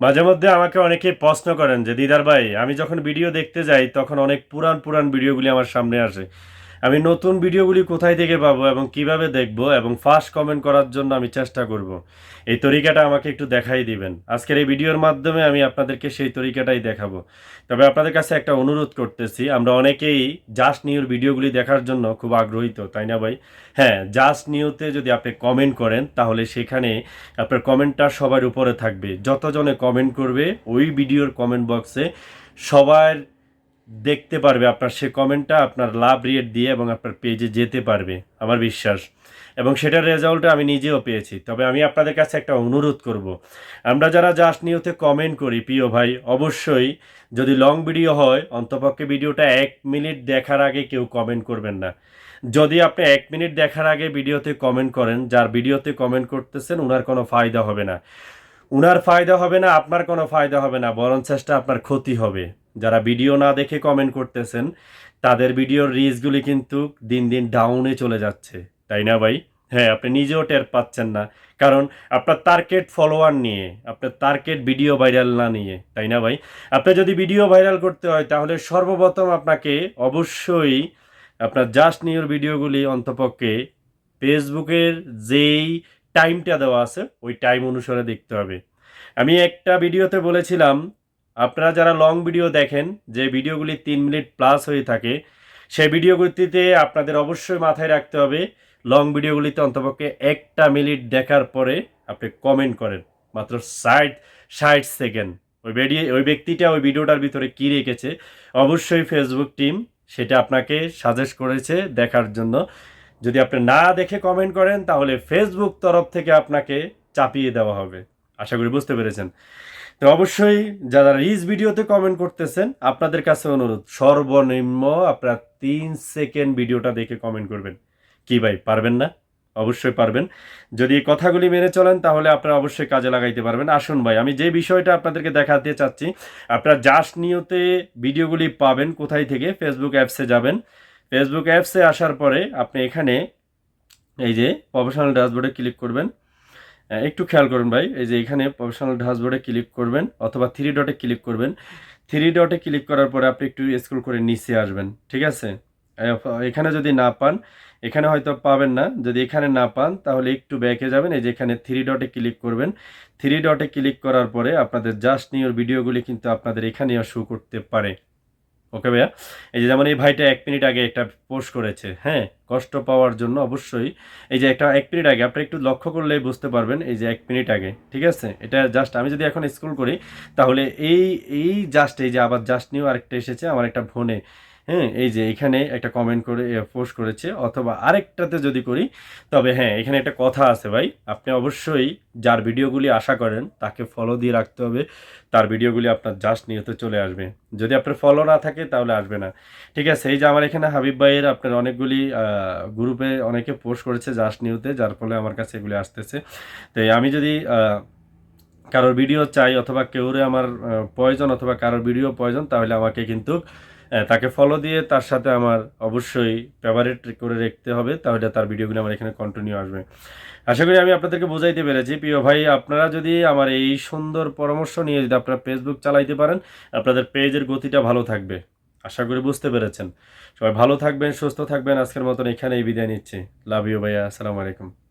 মাঝে মধ্যে আমাকে অনেকে প্রশ্ন করেন যে, দিদার ভাই, আমি যখন ভিডিও দেখতে যাই, তখন অনেক পুরান পুরান ভিডিওগুলি আমার সামনে আসে। আমি নতুন ভিডিওগুলি কোথায় থেকে পাবো এবং কীভাবে দেখব এবং ফার্স্ট কমেন্ট করার জন্য আমি চেষ্টা করব। এই তরিকাটা আমাকে একটু দেখাই দিবেন। আজকের এই ভিডিওর মাধ্যমে আমি আপনাদেরকে সেই তরিকাটাই দেখাবো। তবে আপনাদের কাছে একটা অনুরোধ করতেছি, আমরা অনেকেই জাস্ট নিউর ভিডিওগুলি দেখার জন্য খুব আগ্রহীত তাই না ভাই? হ্যাঁ জাস্ট নিউতে যদি আপনি কমেন্ট করেন, তাহলে সেখানে আপনার কমেন্টটা সবার উপরে থাকবে। যতজনে কমেন্ট করবে, ওই ভিডিওর কমেন্ট বক্সে সবার দেখতে পারবে, আপনার সে কমেন্টটা আপনার লাভ রিয়েট দিয়ে এবং আপনার পেজে যেতে পারবে, আমার বিশ্বাস। এবং সেটার রেজাল্টটা আমি নিজেও পেয়েছি। তবে আমি আপনাদের কাছে একটা অনুরোধ করব। আমরা যারা জাস্ট নিউতে কমেন্ট করি, প্রিয় ভাই, অবশ্যই যদি লং ভিডিও হয়, অন্তপক্ষে ভিডিওটা এক মিনিট দেখার আগে কেউ কমেন্ট করবেন না। যদি আপনি এক মিনিট দেখার আগে ভিডিওতে কমেন্ট করেন, যার ভিডিওতে কমেন্ট করতেছেন ওনার কোনো ফায়দা হবে না। উনার ফায়দা হবে না, আপনার কোনো ফায়দা হবে না, বরং চেষ্টা আপনার ক্ষতি হবে। যারা ভিডিও না দেখে কমেন্ট করতেছেন, তাদের ভিডিওর রিচগুলি কিন্তু দিন দিন ডাউনে চলে যাচ্ছে, তাই না ভাই? হ্যাঁ আপনি নিজেও টের পাচ্ছেন না। কারণ আপনার টার্গেট ফলোয়ার নিয়ে, আপনার টার্গেট ভিডিও ভাইরাল না নিয়ে, তাই না ভাই? আপনি যদি ভিডিও ভাইরাল করতে হয়, তাহলে সর্বপ্রথম আপনাকে অবশ্যই আপনার জাস্ট নিউর ভিডিওগুলি অন্তপক্ষে ফেসবুকের যেই টাইমটা দেওয়া আছে, ওই টাইম অনুসারে দেখতে হবে। আমি একটা ভিডিওতে বলেছিলাম আপনারা যারা লং ভিডিও দেখেন, যে ভিডিওগুলি তিন মিনিট প্লাস হয়ে থাকে, সেই ভিডিওগুলিতে আপনাদের অবশ্যই মাথায় রাখতে হবে লং ভিডিওগুলিতে অন্তপক্ষে একটা মিনিট দেখার পরে আপনি কমেন্ট করেন, মাত্র ষাট ষাট সেকেন্ড ওই ভিডিও ওই ব্যক্তিটা ওই ভিডিওটার ভিতরে কী রেখেছে? অবশ্যই ফেসবুক টিম সেটা আপনাকে সাজেস্ট করেছে দেখার জন্য। যদি আপনি না দেখে কমেন্ট করেন, তাহলে ফেসবুক তরফ থেকে আপনাকে চাপিয়ে দেওয়া হবে। আশা করি বুঝতে পেরেছেন। তো অবশ্যই যারা রিচ ভিডিওতে কমেন্ট করতেছেন, আপনাদের কাছে অনুরোধ, সর্বনিম্ন আপনার তিন সেকেন্ড ভিডিওটা দেখে কমেন্ট করবেন। কি ভাই, পারবেন না? অবশ্যই পারবেন। যদি এই কথাগুলি মেনে চলেন, তাহলে আপনারা অবশ্যই কাজে লাগাইতে পারবেন। আসুন ভাই, আমি যে বিষয়টা আপনাদেরকে দেখাতে চাচ্ছি, আপনারা জাস্ট নিয়তে ভিডিওগুলি পাবেন কোথায় থেকে? ফেসবুক অ্যাপসে যাবেন। ফেসবুক অ্যাপসে আসার পরে আপনি এখানে এই যে প্রফেশনাল ড্যাশবোর্ডে ক্লিক করবেন। একটু খেয়াল করুন ভাই, এই যে এখানে প্রফেশনাল ড্যাশবোর্ডে ক্লিক করবেন অথবা থ্রি ডটে ক্লিক করবেন। থ্রি ডটে ক্লিক করার পরে আপনি একটু স্ক্রল করে নিচে আসবেন, ঠিক আছে? এখানে যদি না পান, এখানে হয়তো পাবেন না, যদি এখানে না পান, তাহলে একটু ব্যাকে যাবেন, এই যে এখানে থ্রি ডটে ক্লিক করবেন। থ্রি ডটে ক্লিক করার পরে আপনাদের জাস্ট নিউর ভিডিওগুলি কিন্তু আপনাদের এখানেও শো করতে পারে। ওকে ভাইয়া? এই যে যেমন এই ভাইটা এক মিনিট আগে একটা পোস্ট করেছে হ্যাঁ? কষ্ট পাওয়ার জন্য অবশ্যই। এই যে একটা এক মিনিট আগে আপনি একটু লক্ষ্য করলেই বুঝতে পারবেন এই যে এক মিনিট আগে, ঠিক আছে? এটা জাস্ট আমি যদি এখন স্ক্রল করি, তাহলে এই এই জাস্ট এই যে আবার জাস্ট নিউ আরেকটা এসেছে, আমার একটা ফোনে। হ্যাঁ এই যে এখানে একটা কমেন্ট করে পোস্ট করেছে, অথবা আরেকটাতে যদি করি, তবে হ্যাঁ এখানে একটা কথা আছে ভাই। আপনি অবশ্যই যার ভিডিওগুলি আশা করেন, তাকে ফলো দিয়ে রাখতে হবে। তার ভিডিওগুলি আপনার জাস্ট নিয়তে চলে আসবে। যদি আপনার ফলো না থাকে, তাহলে আসবে না। ঠিক আছে, এই যে আমার এখানে হাবিব ভাইয়ের আপনার অনেকগুলি গ্রুপে অনেকে পোস্ট করেছে জাস্ট নিউতে যার ফলে আমার কাছে এগুলি আসতেছে। তো আমি যদি কারোর ভিডিও চাই, অথবা কেউরে আমার প্রয়োজন, অথবা কারোর ভিডিও প্রয়োজন, তাহলে আমাকে কিন্তু তাকে ফলো দিয়ে তার সাথে আমার অবশ্যই ফেভারিট করে রাখতে হবে, তাহলে তার ভিডিওগুলো আমার এখানে কন্টিনিউ আসবে। আশা করি আমি আপনাদেরকে বোঝাইতে পেরেছি। প্রিয় ভাই, আপনারা যদি আমার এই সুন্দর পরামর্শ নিয়ে যদি আপনারা ফেসবুক চালাইতে পারেন, আপনাদের পেজের গতিটা ভালো থাকবে। আশা করি বুঝতে পেরেছেন। সবাই ভালো থাকবেন, সুস্থ থাকবেন। আজকের মতন এখানেই বিদায় নিচ্ছি। লাভ ইউ ভাইয়া। আসসালামু আলাইকুম।